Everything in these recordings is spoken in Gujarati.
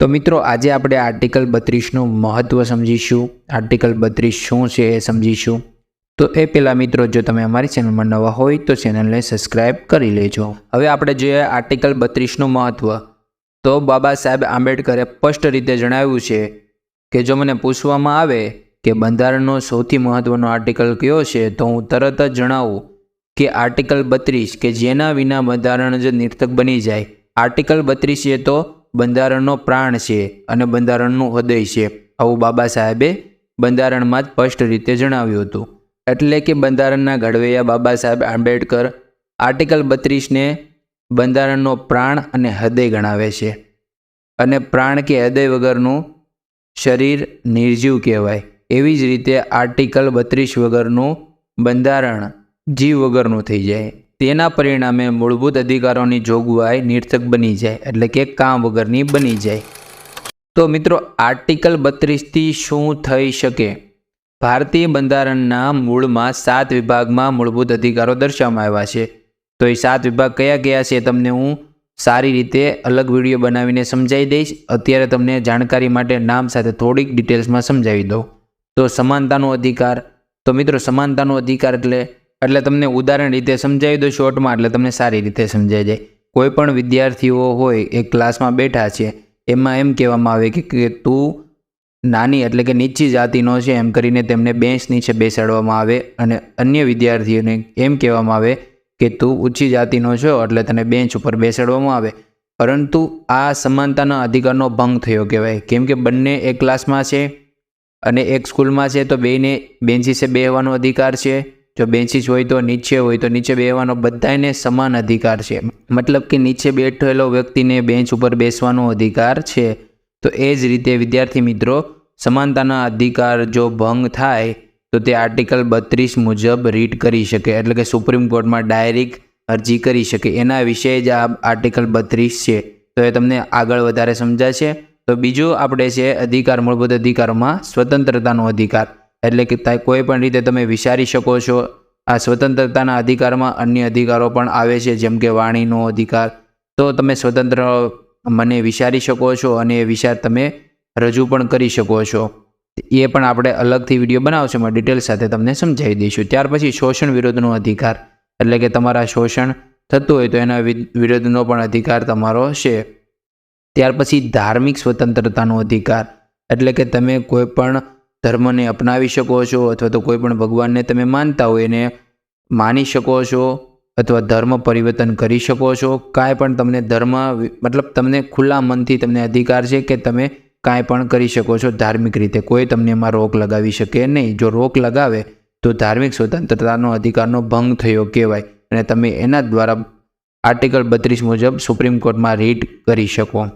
તો મિત્રો, આજે આપણે આર્ટિકલ બત્રીસનું મહત્ત્વ સમજીશું. આર્ટિકલ બત્રીસ શું છે એ સમજીશું. તો એ પહેલાં મિત્રો, જો તમે અમારી ચેનલમાં નવા હોય, તો ચેનલને સબસ્ક્રાઇબ કરી લેજો. હવે આપણે જોઈએ આર્ટિકલ બત્રીસનું મહત્ત્વ તો બાબા સાહેબ આંબેડકરે સ્પષ્ટ રીતે જણાવ્યું છે કે, જો મને પૂછવામાં આવે કે બંધારણનો સૌથી મહત્ત્વનો આર્ટિકલ કયો છે, તો હું તરત જ જણાવું કે આર્ટિકલ બત્રીસ કે જેના વિના બંધારણ જ નિર્થક બની જાય. આર્ટિકલ બત્રીસ એ તો બંધારણનો પ્રાણ છે અને બંધારણનું હૃદય છે. આવું બાબા સાહેબે બંધારણમાં સ્પષ્ટ રીતે જણાવ્યું હતું. એટલે કે બંધારણના ઘડવૈયા બાબા સાહેબ આંબેડકર આર્ટિકલ બત્રીસને બંધારણનો પ્રાણ અને હૃદય ગણાવે છે. અને પ્રાણ કે હૃદય વગરનું શરીર નિર્જીવ કહેવાય. એવી જ રીતે આર્ટિકલ બત્રીસ વગરનું બંધારણ જીવ વગરનું થઈ જાય. તેના પરિણામે મૂળભૂત અધિકારોની જોગવાઈ નિર્થક બની જાય એટલે કે કામ વગરની બની જાય. તો મિત્રો, આર્ટિકલ બત્રીસથી શું થઈ શકે? ભારતીય બંધારણના મૂળમાં સાત વિભાગમાં મૂળભૂત અધિકારો દર્શાવવામાં આવ્યા છે. તો એ સાત વિભાગ કયા કયા છે તમને હું સારી રીતે અલગ વીડિયો બનાવીને સમજાવી દઈશ. અત્યારે તમને જાણકારી માટે નામ સાથે થોડીક ડિટેલ્સમાં સમજાવી દઉં. તો સમાનતાનો અધિકાર. તો મિત્રો, સમાનતાનો અધિકાર એટલે એટલે તમને ઉદાહરણ રીતે સમજાવી દો શોર્ટમાં એટલે તમને સારી રીતે સમજાઈ જાય. કોઈ પણ વિદ્યાર્થીઓ હોય, એ ક્લાસમાં બેઠા છે, એમાં એમ કહેવામાં આવે કે તું નાની એટલે કે નીચી જાતિનો છે, એમ કરીને તેમને બેંચ નીચે બેસાડવામાં આવે અને અન્ય વિદ્યાર્થીઓને એમ કહેવામાં આવે કે તું ઊંચી જાતિનો છો, એટલે તને બેન્ચ ઉપર બેસાડવામાં આવે. પરંતુ આ સમાનતાના અધિકારનો ભંગ થયો કહેવાય. કેમ કે બંને એક ક્લાસમાં છે અને એક સ્કૂલમાં છે, તો બેને બેન્ચીસે બેહવાનો અધિકાર છે. જો બેન્ચીસ હોય તો નીચે હોય તો નીચે બેસવાનો બધાને સમાન અધિકાર છે. મતલબ કે નીચે બેઠેલો વ્યક્તિને બેન્ચ ઉપર બેસવાનો અધિકાર છે. તો એ જ રીતે વિદ્યાર્થી મિત્રો, સમાનતાના અધિકાર જો ભંગ થાય, તો તે આર્ટિકલ બત્રીસ મુજબ રીટ કરી શકે. એટલે કે સુપ્રીમ કોર્ટમાં ડાયરેક્ટ અરજી કરી શકે. એના વિશે જ આ આર્ટિકલ બત્રીસ છે. તો એ તમને આગળ વધારે સમજાશે. તો બીજું આપણે છે અધિકાર, મૂળભૂત અધિકારોમાં સ્વતંત્રતાનો અધિકાર. એટલે કે કોઈ પણ રીતે તમે વિચારી શકો છો, આ સ્વતંત્રતાના અધિકારમાં અન્ય અધિકારો પણ આવે છે, જેમ કે વાણીનો અધિકાર. તો તમે સ્વતંત્ર મને વિચારી શકો છો અને એ વિચાર તમે રજૂ પણ કરી શકો છો. એ પણ આપણે અલગથી વીડિયો બનાવશું, એમાં ડિટેલ સાથે તમને સમજાવી દઈશું. ત્યાર પછી શોષણ વિરોધનો અધિકાર. એટલે કે તમારા શોષણ થતું હોય તો એના વિરોધનો પણ અધિકાર તમારો છે. ત્યાર પછી ધાર્મિક સ્વતંત્રતાનો અધિકાર. એટલે કે તમે કોઈ પણ ધર્મને અપનાવી શકો છો અથવા તો કોઈ પણ ભગવાનને તમે માનતા હોય એને માની શકો છો અથવા ધર્મ પરિવર્તન કરી શકો છો. કાંઈ પણ તમને ધર્મ મતલબ તમને ખુલ્લા મનથી તમને અધિકાર છે કે તમે કાંઈ પણ કરી શકો છો ધાર્મિક રીતે. કોઈ તમને એમાં રોક લગાવી શકે નહીં. જો રોક લગાવે તો ધાર્મિક સ્વતંત્રતાનો અધિકારનો ભંગ થયો કહેવાય અને તમે એના દ્વારા આર્ટિકલ બત્રીસ મુજબ સુપ્રીમ કોર્ટમાં રીટ કરી શકો.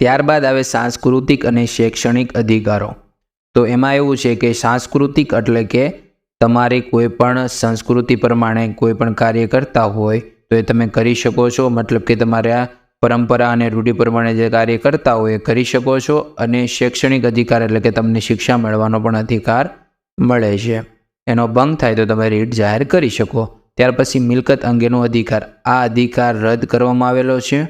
ત્યારબાદ આવે સાંસ્કૃતિક અને શૈક્ષણિક અધિકારો. તો એમાં એવું છે કે સાંસ્કૃતિક એટલે કે તમારી કોઈ પણ સંસ્કૃતિ પ્રમાણે કોઈ પણ કાર્ય કરતા હોય, તો એ તમે કરી શકો છો. મતલબ કે તમારે પરંપરા અને રૂઢિ પ્રમાણે જે કાર્ય કરતા હોય એ કરી શકો છો અને શૈક્ષણિક અધિકાર એટલે કે તમને શિક્ષા મેળવવાનો પણ અધિકાર મળે છે. એનો ભંગ થાય તો તમે રીટ જાહેર કરી શકો. ત્યાર પછી મિલકત અંગેનો અધિકાર. આ અધિકાર રદ કરવામાં આવેલો છે.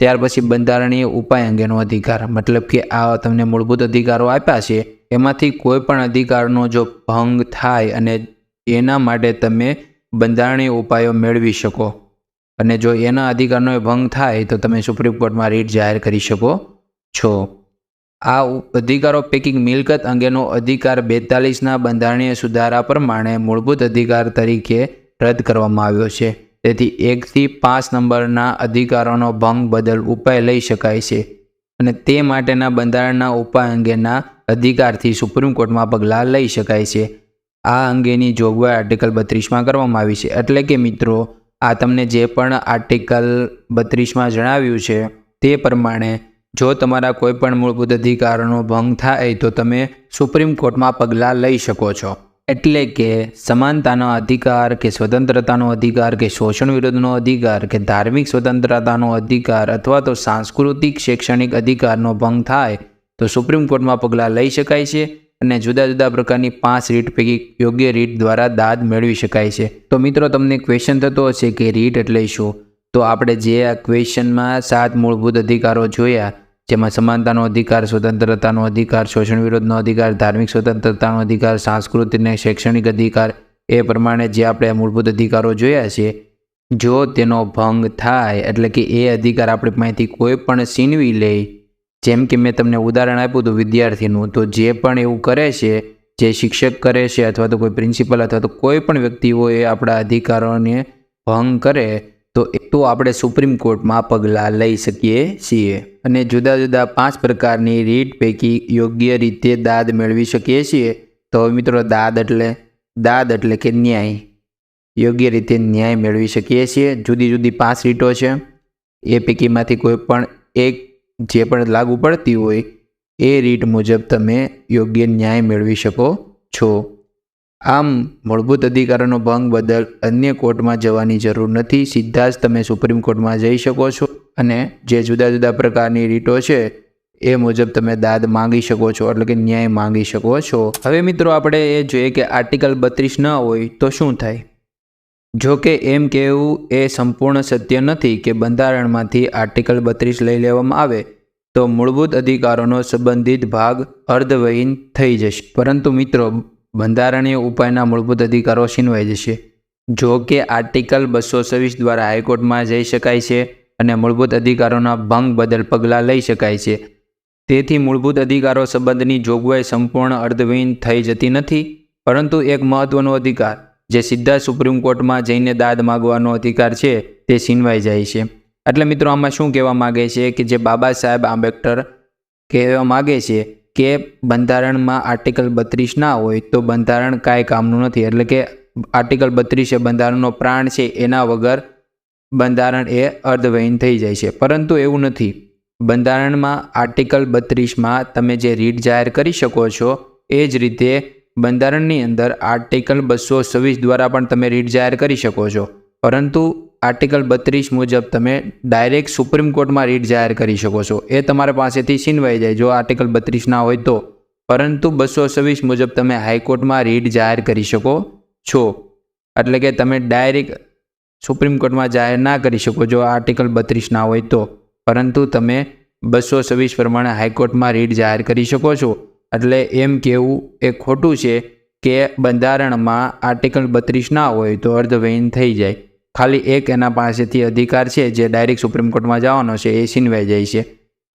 ત્યાર પછી બંધારણીય ઉપાય અંગેનો અધિકાર. મતલબ કે આ તમને મૂળભૂત અધિકારો આપ્યા છે. એમાંથી કોઈ પણ અધિકારનો જો ભંગ થાય અને એના માટે તમે બંધારણીય ઉપાયો મેળવી શકો. અને જો એના અધિકારનો ભંગ થાય તો તમે સુપ્રીમ કોર્ટમાં રીટ જાહેર કરી શકો છો. આ અધિકારો પૈકી મિલકત અંગેનો અધિકાર બેતાલીસના બંધારણીય સુધારા પ્રમાણે મૂળભૂત અધિકાર તરીકે રદ કરવામાં આવ્યો છે. તેથી એકથી પાંચ નંબરના અધિકારોનો ભંગ બદલ ઉપાય લઈ શકાય છે. અને તે માટેના બંધારણના ઉપાય અંગેના અધિકારથી સુપ્રીમ કોર્ટમાં પગલાં લઈ શકાય છે. આ અંગેની જોગવાઈ આર્ટિકલ બત્રીસમાં કરવામાં આવી છે. એટલે કે મિત્રો, આ તમને જે પણ આર્ટિકલ બત્રીસમાં જણાવ્યું છે, તે પ્રમાણે જો તમારા કોઈ પણ મૂળભૂત અધિકારોનો ભંગ થાય, તો તમે સુપ્રીમ કોર્ટમાં પગલાં લઈ શકો છો. એટલે કે સમાનતાનો અધિકાર કે સ્વતંત્રતાનો અધિકાર કે શોષણ વિરોધનો અધિકાર કે ધાર્મિક સ્વતંત્રતાનો અધિકાર અથવા તો સાંસ્કૃતિક શૈક્ષણિક અધિકારનો ભંગ થાય તો સુપ્રીમ કોર્ટમાં પગલાં લઈ શકાય છે અને જુદા જુદા પ્રકારની પાંચ રીટ પૈકી યોગ્ય રીટ દ્વારા દાદ મેળવી શકાય છે. તો મિત્રો, તમને ક્વેશ્ચન થતો હશે કે રીટ એટલે શું? તો આપણે જે આ ક્વેશ્ચનમાં સાત મૂળભૂત અધિકારો જોયા, જેમાં સમાનતાનો અધિકાર, સ્વતંત્રતાનો અધિકાર, શોષણ વિરોધનો અધિકાર, ધાર્મિક સ્વતંત્રતાનો અધિકાર, સાંસ્કૃતિક અને શૈક્ષણિક અધિકાર, એ પ્રમાણે જે આપણે મૂળભૂત અધિકારો જોયા છે, જો તેનો ભંગ થાય, એટલે કે એ અધિકાર આપણે પાસેથી કોઈ પણ છીનવી લે જેમ કે મેં તમને ઉદાહરણ આપ્યું હતું વિદ્યાર્થીનું, તો જે પણ એવું કરે છે, જે શિક્ષક કરે છે અથવા તો કોઈ પ્રિન્સિપલ અથવા તો કોઈ પણ વ્યક્તિ હોય એ આપણા અધિકારોને ભંગ કરે, તો એ તો આપણે સુપ્રીમ કોર્ટમાં પગલાં લઈ શકીએ છીએ. અને જુદા જુદા પાંચ પ્રકારની રીટ પૈકી યોગ્ય રીતે દાદ મેળવી શકીએ છીએ. તો મિત્રો દાદ એટલે દાદ એટલે કે ન્યાય. યોગ્ય રીતે ન્યાય મેળવી શકીએ છીએ. જુદી જુદી પાંચ રીટો છે. એ પૈકીમાંથી કોઈ પણ એક જે પણ લાગુ પડતી હોય, એ રીત મુજબ તમે યોગ્ય ન્યાય મેળવી શકો છો. આમ, મૂળભૂત અધિકારોનો ભંગ બદલ અન્ય કોર્ટમાં જવાની જરૂર નથી. સીધા જ તમે સુપ્રીમ કોર્ટમાં જઈ શકો છો અને જે જુદા જુદા પ્રકારની રીટો છે, એ મુજબ તમે દાદ માંગી શકો છો એટલે કે ન્યાય માંગી શકો છો. હવે મિત્રો, આપણે એ જોઈએ કે આર્ટિકલ બત્રીસ ન હોય તો શું થાય? જો કે એમ કહેવું એ સંપૂર્ણ સત્ય નથી કે બંધારણમાંથી આર્ટિકલ બત્રીસ લઈ લેવામાં આવે, તો મૂળભૂત અધિકારોનો સંબંધિત ભાગ અર્ધવહીન થઈ જશે. પરંતુ મિત્રો, બંધારણીય ઉપાયના મૂળભૂત અધિકારો છીનવાઈ જશે. જો કે આર્ટિકલ બસો છવ્વીસ દ્વારા હાઈકોર્ટમાં જઈ શકાય છે અને મૂળભૂત અધિકારોના ભંગ બદલ પગલાં લઈ શકાય છે. તેથી મૂળભૂત અધિકારો સંબંધની જોગવાઈ સંપૂર્ણ અર્ધવિહીન થઈ જતી નથી, પરંતુ એક મહત્વનો અધિકાર જે સીધા સુપ્રીમ કોર્ટમાં જઈને દાદ માગવાનો અધિકાર છે, તે છીનવાઈ જાય છે. એટલે મિત્રો, આમાં શું કહેવા માગે છે કે જે બાબા સાહેબ આંબેડકર કહેવા માગે છે કે બંધારણમાં આર્ટિકલ બત્રીસ ના હોય તો બંધારણ કાંઈ કામનું નથી. એટલે કે આર્ટિકલ બત્રીસ એ બંધારણનો પ્રાણ છે, એના વગર બંધારણ એ અર્ધવહીન થઈ જાય છે. પરંતુ એવું નથી. બંધારણમાં આર્ટિકલ બત્રીસમાં તમે જે રીટ જાહેર કરી શકો છો, એ જ રીતે બંધારણની અંદર આર્ટિકલ બસો છવ્વીસ દ્વારા પણ તમે રીટ જાહેર કરી શકો છો. પરંતુ આર્ટિકલ બત્રીસ મુજબ તમે ડાયરેક્ટ સુપ્રીમ કોર્ટમાં રીટ જાહેર કરી શકો છો. એ તમારા પાસેથી છીનવાઈ જાય જો આર્ટિકલ બત્રીસ ના હોય તો. પરંતુ બસો છવ્વીસ મુજબ તમે હાઈકોર્ટમાં રીટ જાહેર કરી શકો છો. એટલે કે તમે ડાયરેક્ટ સુપ્રીમ કોર્ટમાં જાહેર ના કરી શકો જો આર્ટિકલ બત્રીસ ના હોય તો. પરંતુ તમે બસો છવ્વીસ પ્રમાણે હાઈકોર્ટમાં રીટ જાહેર કરી શકો છો. એટલે એમ કહેવું એ ખોટું છે કે બંધારણમાં આર્ટિકલ બત્રીસ ના હોય તો અર્ધવહીન થઈ જાય. ખાલી એક એના પાસેથી અધિકાર છે જે ડાયરેક્ટ સુપ્રીમ કોર્ટમાં જવાનો છે, એ છીનવાઈ જાય છે.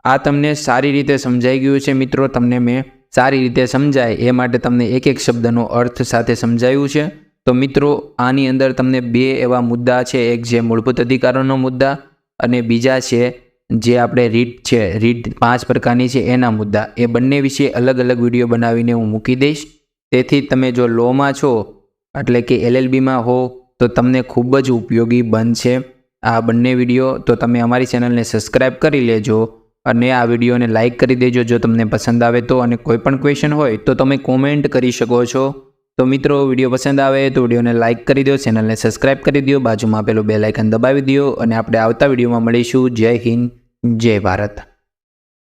આ તમને સારી રીતે સમજાઈ ગયું છે મિત્રો, તમને મેં સારી રીતે સમજાય, એ માટે તમને એક એક શબ્દનો અર્થ સાથે સમજાયું છે. તો મિત્રો, આની અંદર તમને બે એવા મુદ્દા છે, એક જે મૂળભૂત અધિકારોનો મુદ્દા અને બીજા છે જે આપણે રીટ છે રીટ પાંચ પ્રકારની છે એના મુદ્દા. એ બંને વિશે અલગ અલગ વીડિયો બનાવીને હું મૂકી દઈશ. તેથી તમે જો લોમાં છો, એટલે કે એલએલબીમાં હો, તો તમને ખૂબ જ ઉપયોગી બનશે આ બંને વીડિયો. તો તમે અમારી ચેનલને સબસ્ક્રાઈબ કરી લેજો અને આ વિડીયોને લાઇક કરી દેજો જો તમને પસંદ આવે તો. અને કોઈ પણ ક્વેશ્ચન હોય તો તમે કોમેન્ટ કરી શકો છો. તો મિત્રો, વીડિયો પસંદ આવે તો વિડીયોને લાઇક કરી દો, ચેનલને સબસ્ક્રાઈબ કરી દો, બાજુમાં પેલું બે લાઇકન દબાવી દો. અને આપણે આવતા વિડીયોમાં મળીશું. જય હિન્દ. જય ભારત.